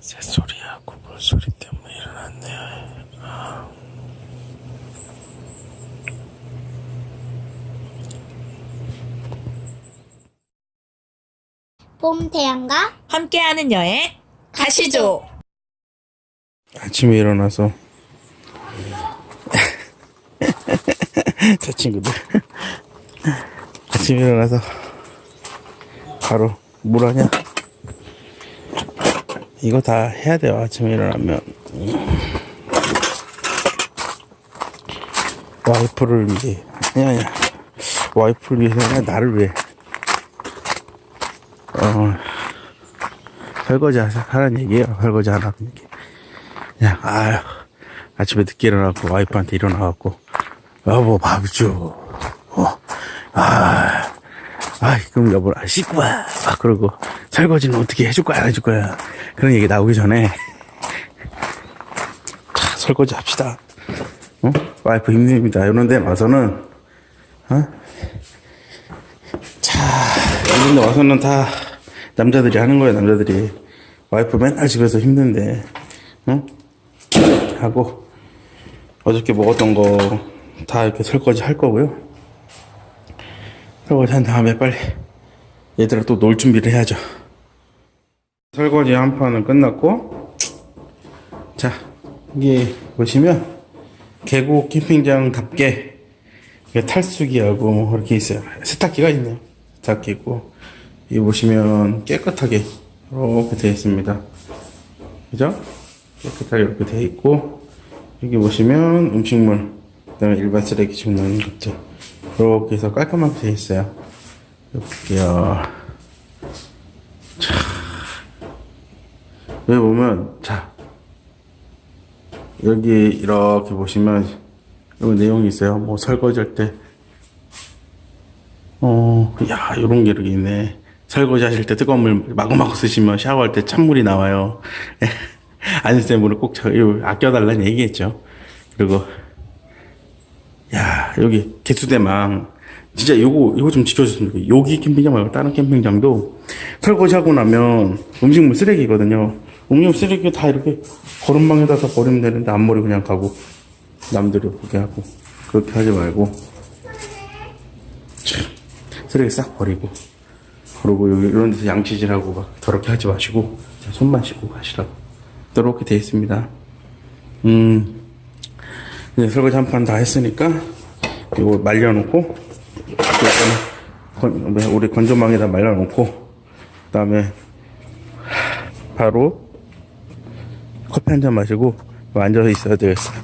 새소리하고 물소리 때문에 일어났네요. 아. 봄 태양과 함께하는 여행 가시죠. 아침에 일어나서 저 친구들 아침에 일어나서 바로 뭘 하냐? 이거 다 해야 돼요. 아침에 일어나면. 와이프를 위해. 아니 아니야 와이프를 위해서 아니라 나를 위해. 어 설거지 하- 하라는 얘기예요. 설거지 하라는 얘기. 그냥 아유 아침에 늦게 일어나고 와이프한테 일어나갖고 여보 밥 줘. 어, 아, 아 그럼 여보 아, 씻고 와. 막 그러고 설거지는 어떻게 해줄 거야 안 해줄 거야 그런 얘기 나오기 전에 자, 설거지 합시다. 어? 와이프 힘듭니다. 이런 데 와서는 어? 자 이런 데 와서는 다 남자들이 하는 거야 남자들이 와이프 맨날 집에서 힘든데 응? 하고 어저께 먹었던 거 다 이렇게 설거지 할 거고요. 설거지 한 다음에 빨리 얘들아 또 놀 준비를 해야죠. 설거지 한 판은 끝났고 자 여기 보시면 계곡 캠핑장답게 탈수기하고 뭐 이렇게 있어요. 세탁기가 있네요. 세탁기 있고 여기 보시면 깨끗하게 이렇게 되어 있습니다. 그죠? 깨끗하게 이렇게 되어 있고 여기 보시면 음식물 그다음에 일반 쓰레기 좀 넣는 것들 이렇게 해서 깔끔하게 되어 있어요 볼게요 자 여기 보면 자 여기 이렇게 보시면 여기 내용이 있어요 뭐 설거지 할 때 어, 야, 요런 게 이렇게 있네. 설거지 하실 때 뜨거운 물 마구마구 쓰시면 샤워할 때 찬물이 나와요. 안쓸때 물을 꼭 아껴달라는 얘기겠죠. 그리고, 야, 여기 개수대망. 진짜 요거, 요거 좀 지켜줬으면 좋겠어요. 여기 캠핑장 말고 다른 캠핑장도 설거지 하고 나면 음식물 쓰레기거든요. 음식물 쓰레기 다 이렇게 거름망에다 다 버리면 되는데 안 버리고 그냥 가고 남들이 보게 하고 그렇게 하지 말고 참, 쓰레기 싹 버리고 여기 이런 데서 양치질하고 막 더럽게 하지 마시고 자, 손만 씻고 가시라고 이렇게 돼 있습니다 음 이제 설거지 한 판 다 했으니까 이거 말려놓고 뭐야, 우리 건조망에다 말려놓고 그 다음에 바로 커피 한 잔 마시고 앉아서 있어야 되겠어요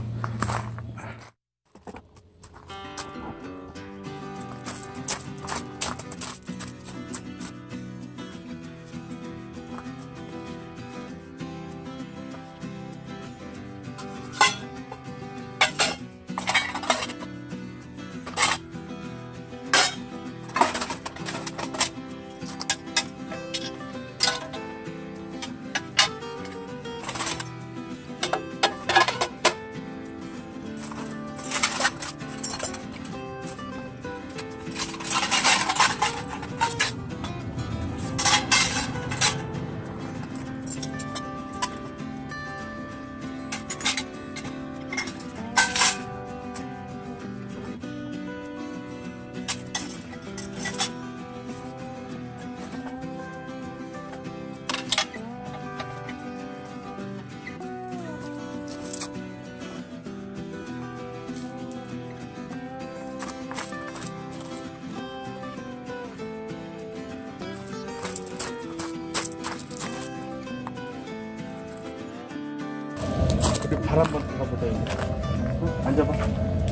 발 한번 여기 응? 앉아봐.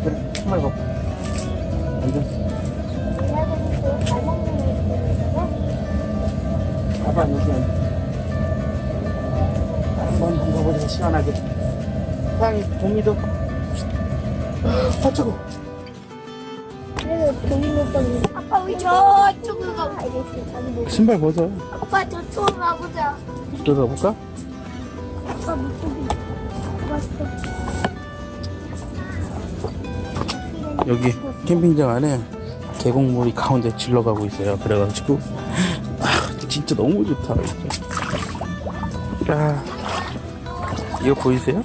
그래 신발 벗고. 앉아. 봐봐 여기 한번 담가보자 시원하게. 사장이 종이도 아 오빠는 아빠 우리 저쪽으로 가보자 신발 벗어. 아빠 저쪽으로 가보자. 들어가볼까? 아빠 물고기 왔어 여기 캠핑장 안에 계곡물이 가운데 질러가고 있어요 그래가지고 아, 진짜 너무 좋다. 진짜. 야, 이거 보이세요?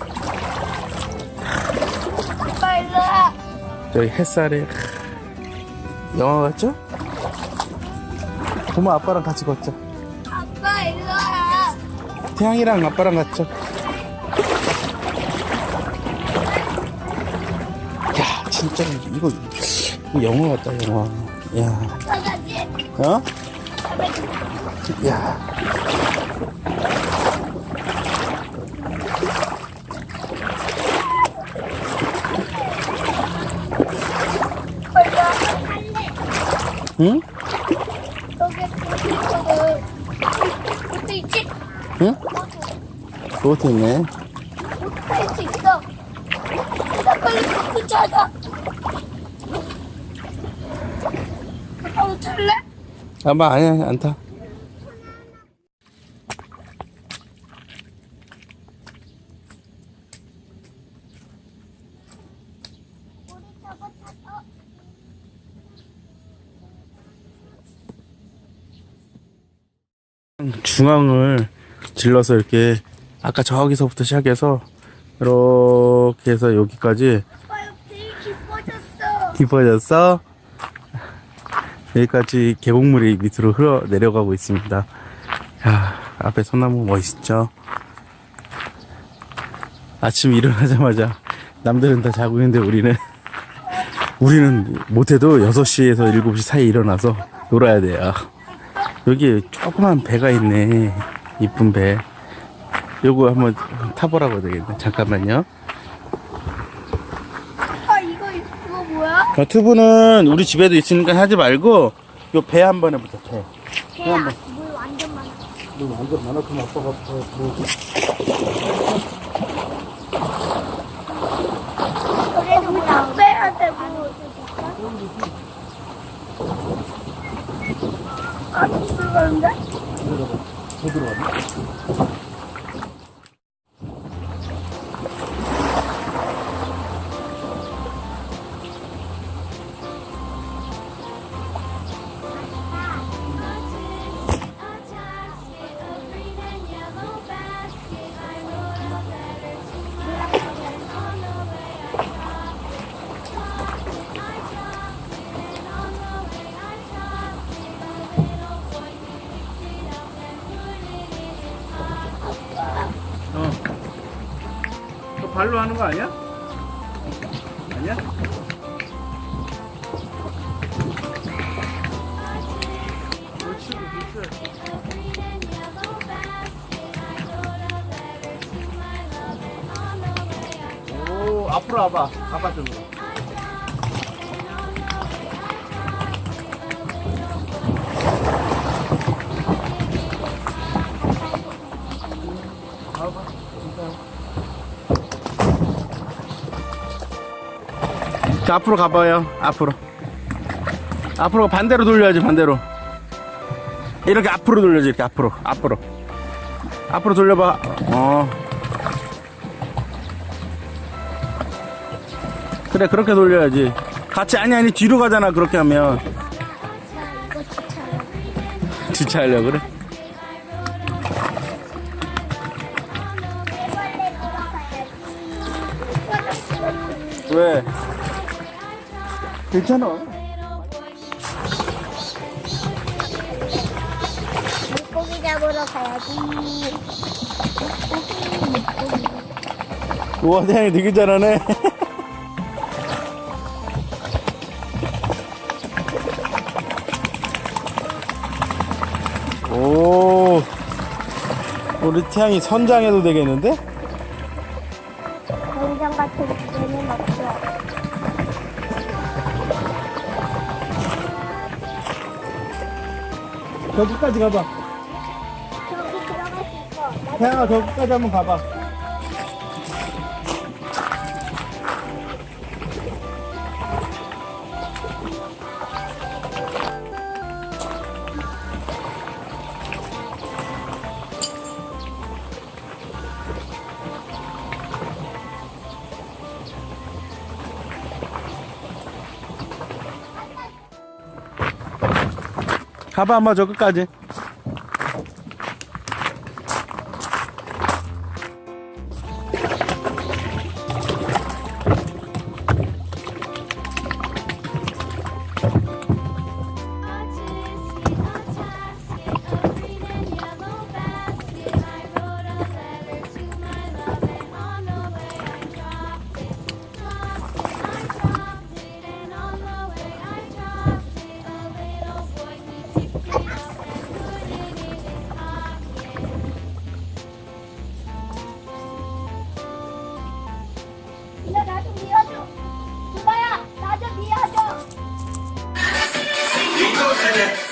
저기 햇살에 영화 같죠? 부모 아빠랑 같이 걷자. 아빠 일로 와. 태양이랑 아빠랑 걷자. 진짜 이거, 영화 같다, 영화. 야. 어? 야. 응? 응? 그것도 있네. 빨리 찾아. 아빠 못 탈래? 아마 아니야, 안 타. 중앙을 질러서 이렇게 아까 저기서부터 시작해서 이렇게 해서 여기까지 아빠 깊어졌어. 깊어졌어. 여기까지 계곡물이 밑으로 흘러 내려가고 있습니다. 야, 앞에 소나무 멋있죠? 아침 일어나자마자 남들은 다 자고 있는데 우리는 우리는 못해도 6시에서 7시 사이에 일어나서 놀아야 돼요. 여기 조그만 배가 있네. 이쁜 배. 요거 한번 타보라고 되겠네. 잠깐만요. 아빠 이거 이거 뭐야? 자, 튜브는 우리 집에도 있으니까 하지 말고 요 배 한 번에 부터 배. 배야. 물 완전 많아. 너 완전 많아서 아빠가 그래도 우리 되고. 아, 들어가는데? 더 들어가네. 발로 하는 거 아니야? 아니야? 그렇지, 그렇지. 오, 앞으로 와봐. 아빠 쪽으로. 자, 앞으로 가봐요. 앞으로. 앞으로 반대로 돌려야지, 반대로. 이렇게 앞으로 돌려야지, 이렇게 앞으로. 앞으로. 앞으로 돌려봐. 어. 그래, 그렇게 돌려야지. 같이, 아니, 아니, 뒤로 가잖아, 그렇게 하면. 주차하려 그래? 왜? 괜찮아. 물고기 잡으러 가야지. 우와, 태양이 되게 잘하네. 오, 우리 태양이 선장해도 되겠는데? 저기까지 가봐. 저기 들어갈 수 있어. 나 태양아, 저기까지 한번 가봐. 가봐 한번 저 끝까지. しね。